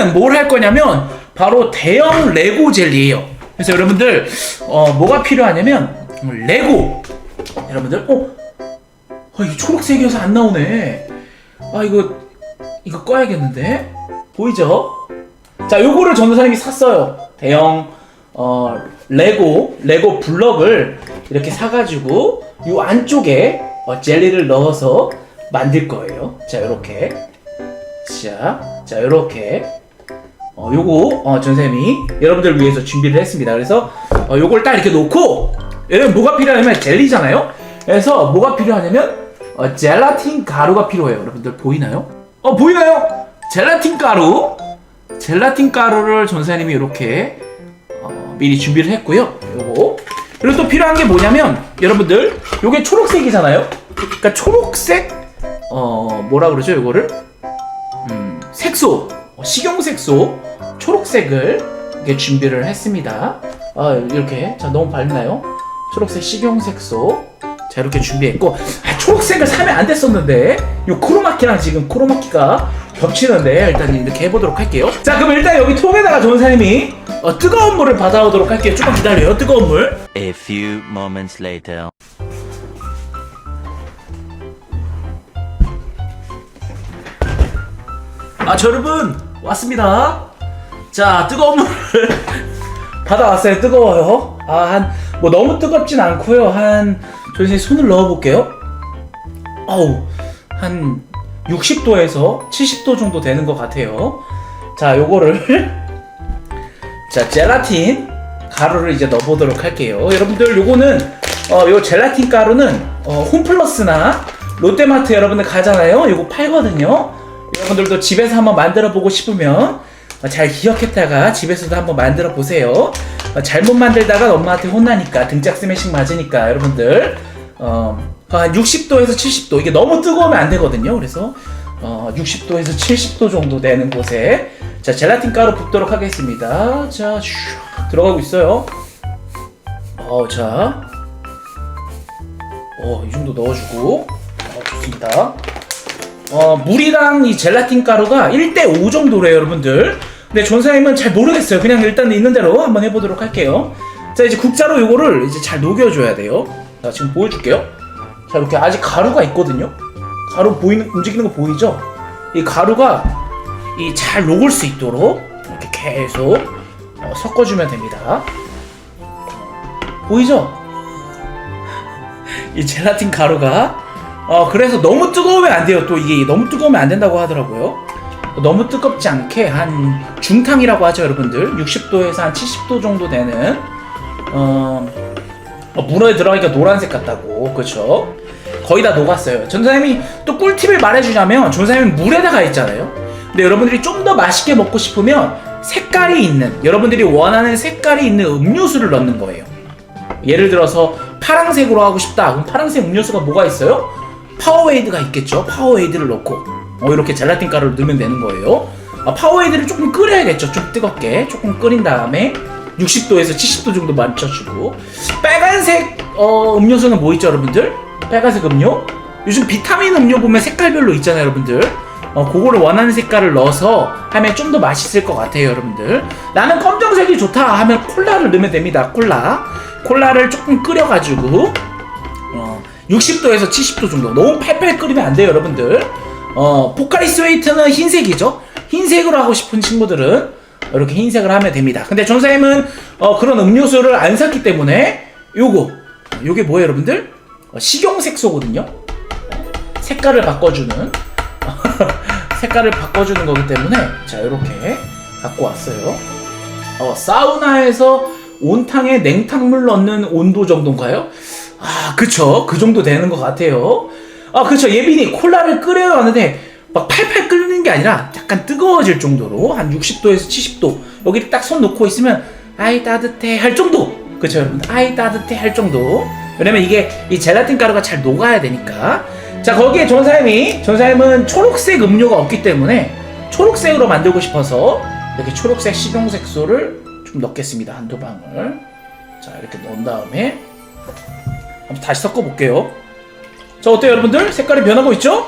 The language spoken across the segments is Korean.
요거는 뭘할 거냐면 바로 대형 레고 젤리예요. 그래서 여러분들 어, 뭐가 필요하냐면 레고 여러분들 어, 어 이게 초록색이어서 안 나오네. 아 이거 이거 꺼야겠는데 보이죠? 자 요거를 전도사님이 샀어요. 대형 어 레고 레고 블럭을 이렇게 사가지고 요 안쪽에 어, 젤리를 넣어서 만들 거예요. 자 이렇게 자, 자 이렇게 어, 요거 어, 전쌤이 여러분들 위해서 준비를 했습니다. 그래서 어, 요걸 딱 이렇게 놓고 여러분 뭐가 필요하냐면 젤리잖아요. 그래서 뭐가 필요하냐면 어, 젤라틴 가루가 필요해요. 여러분들 보이나요? 어 보이나요? 젤라틴 가루 젤라틴 가루를 전사님이 이렇게 어, 미리 준비를 했고요. 요거 그리고 또 필요한 게 뭐냐면 여러분들 요게 초록색이잖아요. 그러니까 초록색 어 뭐라 그러죠? 요거를 음, 색소 어, 식용 색소 초록색을 이렇게 준비를 했습니다. 아 이렇게 자 너무 밝나요? 초록색 식용 색소 자 이렇게 준비했고 아, 초록색을 사면 안 됐었는데 요 크로마키랑 지금 크로마키가 겹치는데 일단 이렇게 해보도록 할게요. 자 그럼 일단 여기 통에다가 전사님이 어, 뜨거운 물을 받아오도록 할게요. 조금 기다려요. 뜨거운 물. A few moments later. 아, 저 여러분 왔습니다. 자, 뜨거운 물을 받아왔어요. 뜨거워요. 아, 한 뭐 너무 뜨겁진 않고요. 한 저희 손을 넣어 볼게요. 어우, 한 60도에서 70도 정도 되는 것 같아요. 자, 요거를 자, 젤라틴 가루를 이제 넣어보도록 할게요. 여러분들 요거는 어, 요 젤라틴 가루는 어, 홈플러스나 롯데마트 여러분들 가잖아요. 요거 팔거든요. 여러분들도 집에서 한번 만들어 보고 싶으면 어, 잘 기억했다가 집에서도 한번 만들어 보세요. 어, 잘못 만들다가 엄마한테 혼나니까 등짝 스매싱 맞으니까 여러분들 어, 한 60도에서 70도 이게 너무 뜨거우면 안 되거든요. 그래서 어, 60도에서 70도 정도 되는 곳에 자 젤라틴 가루 붓도록 하겠습니다. 자 슈, 들어가고 있어요. 어, 자, 어, 이 정도 넣어주고 어, 좋습니다. 어, 물이랑 이 젤라틴 가루가 1대5 정도래요, 여러분들. 근데 전사님은 잘 모르겠어요. 그냥 일단 있는 대로 한번 해보도록 할게요. 자, 이제 국자로 이거를 이제 잘 녹여줘야 돼요. 자, 지금 보여줄게요. 자, 이렇게 아직 가루가 있거든요. 가루 보이는, 움직이는 거 보이죠? 이 가루가 이 잘 녹을 수 있도록 이렇게 계속 어, 섞어주면 됩니다. 보이죠? 이 젤라틴 가루가 어 그래서 너무 뜨거우면 안 돼요. 또 이게 너무 뜨거우면 안 된다고 하더라고요. 너무 뜨겁지 않게 한 중탕이라고 하죠, 여러분들. 60도에서 한 70도 정도 되는 어, 어, 문어에 들어가니까 노란색 같다고, 그렇죠? 거의 다 녹았어요. 전사님이 또 꿀팁을 말해주자면 전사님은 물에다가 했잖아요. 근데 여러분들이 좀 더 맛있게 먹고 싶으면 색깔이 있는 여러분들이 원하는 색깔이 있는 음료수를 넣는 거예요. 예를 들어서 파랑색으로 하고 싶다. 그럼 파랑색 음료수가 뭐가 있어요? 파워웨이드가 있겠죠. 파워웨이드를 넣고 어, 이렇게 젤라틴 가루를 넣으면 되는 거예요. 아, 파워웨이드를 조금 끓여야겠죠. 좀 뜨겁게 조금 끓인 다음에 60도에서 70도 정도 맞춰주고 빨간색 어, 음료수는 뭐 있죠, 여러분들? 빨간색 음료? 요즘 비타민 음료 보면 색깔별로 있잖아요, 여러분들. 어, 그거를 원하는 색깔을 넣어서 하면 좀 더 맛있을 것 같아요, 여러분들. 나는 검정색이 좋다 하면 콜라를 넣으면 됩니다. 콜라. 콜라를 조금 끓여가지고 어, 60도에서 70도 정도. 너무 팔팔 끓이면 안 돼요, 여러분들. 어, 포카리 스 웨이트는 흰색이죠. 흰색으로 하고 싶은 친구들은 이렇게 흰색을 하면 됩니다. 근데 전사님은 어, 그런 음료수를 안 샀기 때문에 요거 요게 뭐예요, 여러분들? 어, 식용색소거든요. 색깔을 바꿔주는 색깔을 바꿔주는 거기 때문에 자 이렇게 갖고 왔어요. 어, 사우나에서 온탕에 냉탕물 넣는 온도 정도인가요? 아, 그쵸. 그 정도 되는 것 같아요. 아, 그쵸. 예빈이 콜라를 끓여야 하는데 막 팔팔 끓는 게 아니라 약간 뜨거워질 정도로 한 60도에서 70도 여기 딱손 놓고 있으면 아이 따뜻해 할 정도. 그쵸, 여러분. 아이 따뜻해 할 정도. 왜냐면 이게 이 젤라틴 가루가 잘 녹아야 되니까. 자, 거기에 전사님이 전사님은 초록색 음료가 없기 때문에 초록색으로 만들고 싶어서 이렇게 초록색 식용색소를 좀 넣겠습니다. 한두 방울. 자, 이렇게 넣은 다음에 한번 다시 섞어 볼게요. 자, 어때요, 여러분들? 색깔이 변하고 있죠?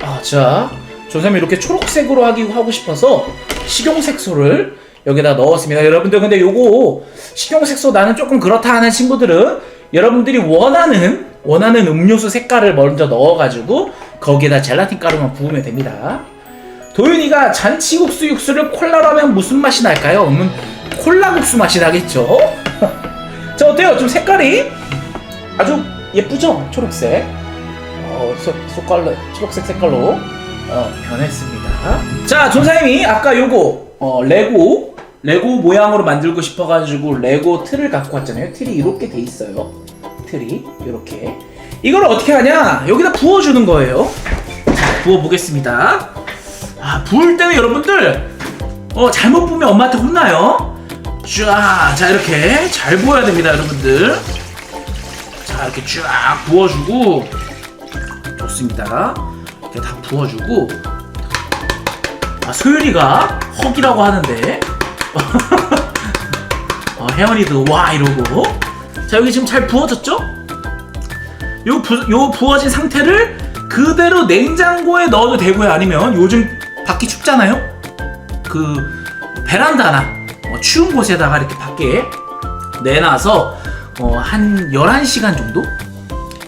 아, 자, 조쌤이 이렇게 초록색으로 하기 하고 싶어서 식용색소를 여기다 넣었습니다. 여러분들 근데 요거 식용색소 나는 조금 그렇다 하는 친구들은 여러분들이 원하는 원하는 음료수 색깔을 먼저 넣어가지고 거기에다 젤라틴 가루만 부으면 됩니다. 도윤이가 잔치국수 육수를 콜라로 하면 무슨 맛이 날까요? 음, 콜라국수 맛이 나겠죠? 자 어때요? 좀 색깔이? 아주 예쁘죠? 초록색. 어, 소, 색깔로, 초록색 색깔로. 어, 변했습니다. 자 전사님이 아까 요거 어, 레고 레고 모양으로 만들고 싶어가지고 레고 틀을 갖고 왔잖아요. 틀이 이렇게 돼 있어요. 틀이 이렇게. 이걸 어떻게 하냐? 여기다 부어주는 거예요. 자 부어보겠습니다. 아 부을 때는 여러분들 어 잘못 부으면 엄마한테 혼나요 쫙, 자 이렇게 잘 부어야 됩니다, 여러분들. 자 이렇게 쫙 부어주고. 좋습니다. 이렇게 다 부어주고. 아 소율이가 헉이라고 하는데. 어, 혜원이도 와 이러고. 자 여기 지금 잘 부어졌죠? 요, 부, 요 부어진 상태를 그대로 냉장고에 넣어도 되고요? 아니면 요즘 밖이 춥잖아요? 그 베란다나 어, 추운 곳에다가 이렇게 밖에 내놔서 어, 한 11시간 정도?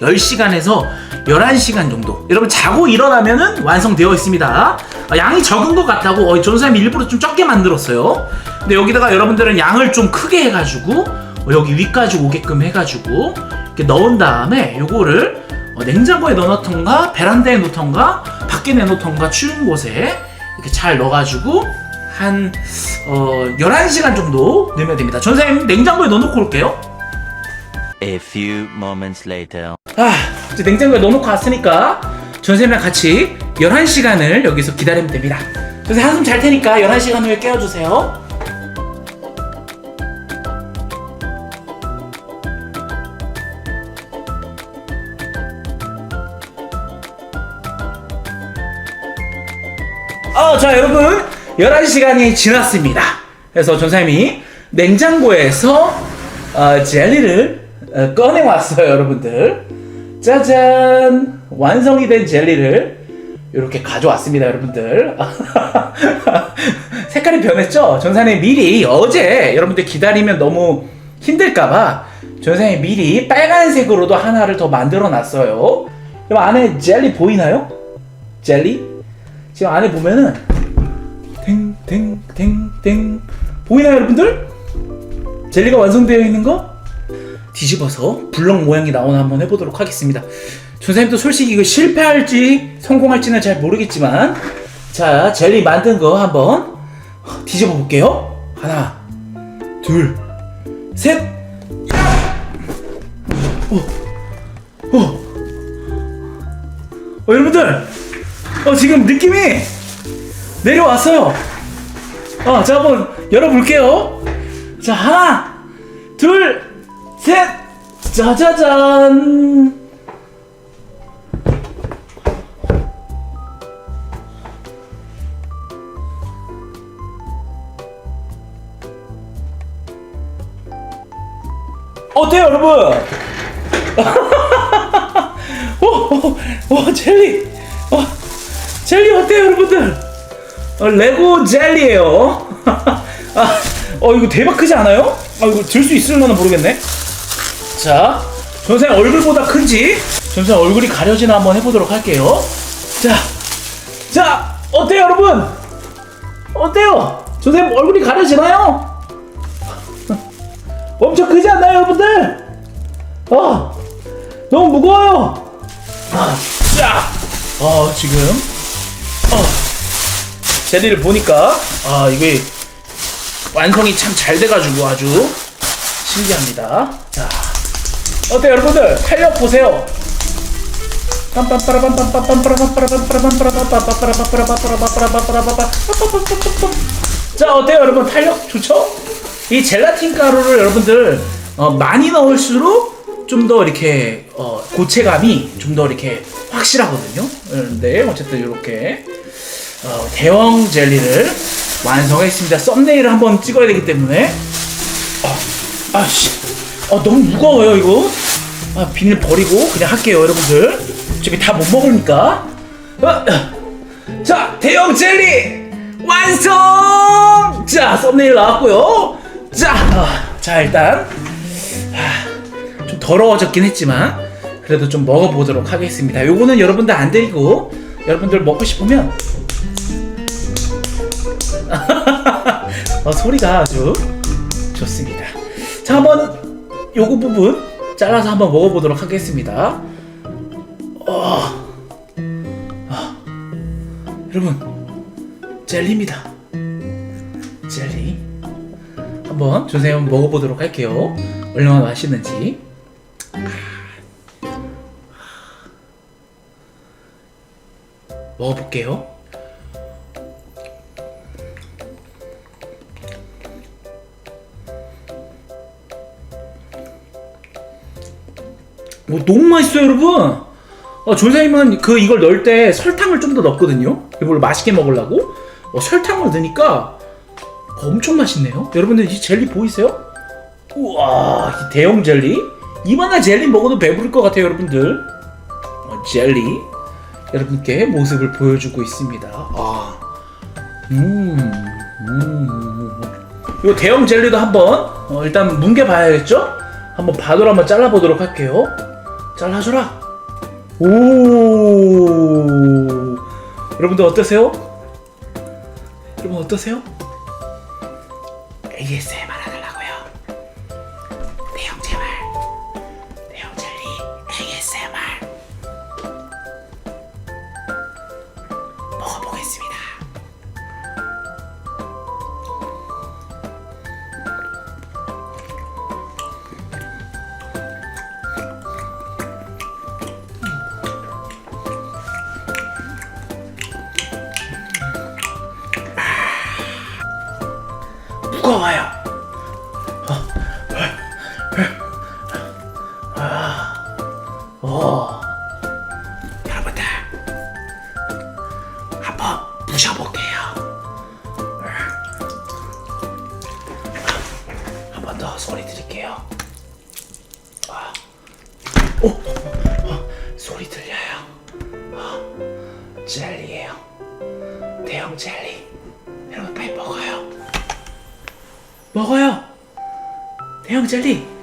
10시간에서 11시간 정도. 여러분 자고 일어나면은 완성되어 있습니다. 어, 양이 적은 것 같다고 어, 전사님이 일부러 좀 적게 만들었어요. 근데 여기다가 여러분들은 양을 좀 크게 해가지고 어, 여기 위까지 오게끔 해가지고 이렇게 넣은 다음에 요거를 어, 냉장고에 넣어놓던가 베란다에 놓던가 밖에 내놓던가 추운 곳에 이렇게 잘 넣어가지고 한 어, 11시간 정도 넣으면 됩니다. 전사님 냉장고에 넣어놓고 올게요. A few moments later. 아, 이제 냉장고에 넣어놓고 왔으니까 전사님이랑 같이 11시간을 여기서 기다리면 됩니다. 그래서 한숨 잘 테니까 11시간 후에 깨워주세요. 어, 자, 여러분. 11시간이 지났습니다. 그래서 전사님이 냉장고에서 어, 젤리를 어, 꺼내왔어요, 여러분들. 짜잔! 완성이 된 젤리를 이렇게 가져왔습니다, 여러분들. 색깔이 변했죠? 전사님 미리 어제 여러분들 기다리면 너무 힘들까봐 전사님 미리 빨간색으로도 하나를 더 만들어 놨어요. 여러분 안에 젤리 보이나요? 젤리? 지금 안에 보면은 탱탱탱탱 보이나요 여러분들? 젤리가 완성되어 있는 거 뒤집어서 블럭 모양이 나오나 한번 해보도록 하겠습니다. 전사님도 솔직히 이거 실패할지 성공할지는 잘 모르겠지만 자 젤리 만든 거 한번 뒤집어 볼게요. 하나, 둘, 셋. 어, 어, 어 여러분들, 어 지금 느낌이 내려왔어요. 어, 자, 한번 열어볼게요. 자, 하나, 둘, 셋! 짜자잔! 어때요, 여러분? 오, 오, 오, 젤리! 어, 젤리 어때요, 여러분들? 어, 레고 젤리예요. 아, 어 이거 대박 크지 않아요? 아 이거 들 수 있을려나 모르겠네. 자, 전생 얼굴보다 큰지 전생 얼굴이 가려지나 한번 해보도록 할게요. 자, 자 어때요, 여러분? 어때요? 전생 얼굴이 가려지나요? 엄청 크지 않나요, 여러분들? 어, 너무 무거워요. 아, 자, 어 지금 어. 젤리를 보니까 아 이게 완성이 참 잘 돼가지고 아주 신기합니다. 자 어때요 여러분들 탄력 보세요. 자 어때요 여러분 탄력 좋죠? 이 젤라틴 가루를 여러분들 어, 많이 넣을수록 좀 더 이렇게 어, 고체감이 좀 더 이렇게 확실하거든요. 근데 어쨌든 이렇게 어, 대왕 젤리를 완성했습니다. 썸네일을 한번 찍어야 되기 때문에 어, 아씨, 어, 너무 무거워요 이거. 아, 비닐 버리고 그냥 할게요 여러분들. 어차피 다 못 먹으니까. 어, 자, 대형 젤리 완성! 자, 썸네일 나왔고요. 자, 아, 자 일단 아, 좀 더러워졌긴 했지만 그래도 좀 먹어보도록 하겠습니다. 요거는 여러분들 안 드리고 여러분들 먹고 싶으면 어, 소리가 아주 좋습니다. 자, 한번 요거 부분 잘라서 한번 먹어보도록 하겠습니다. 어, 아, 여러분 젤리입니다. 젤리. 한번 조세 한번 먹어보도록 할게요. 얼마나 맛있는지. 먹어볼게요. 오, 너무 맛있어요, 여러분. 어, 조사님은 그 이걸 넣을 때 설탕을 좀 더 넣거든요. 이걸 맛있게 먹으려고. 어, 설탕을 넣으니까 엄청 맛있네요. 여러분들 이 젤리 보이세요? 우와, 이 대형 젤리. 이만한 젤리 먹어도 배부를 것 같아요, 여러분들. 어, 젤리 여러분께 모습을 보여주고 있습니다. 아, 음, 음. 이 대형 젤리도 한번 어, 일단 뭉개 봐야겠죠? 한번 반으로 한번 잘라보도록 할게요. 잘라줘라. 오, 여러분들 어떠세요? 여러분 어떠세요? ASMR 무거워요. 오, 여러분들 한번 부셔볼게요. 한 번 더 소리 드릴게요. 아, 오, 어, 소리 들려요. 어, 젤리예요. 대형 젤리. 여러분 빨리 먹어요. 먹어요. 대형 젤리.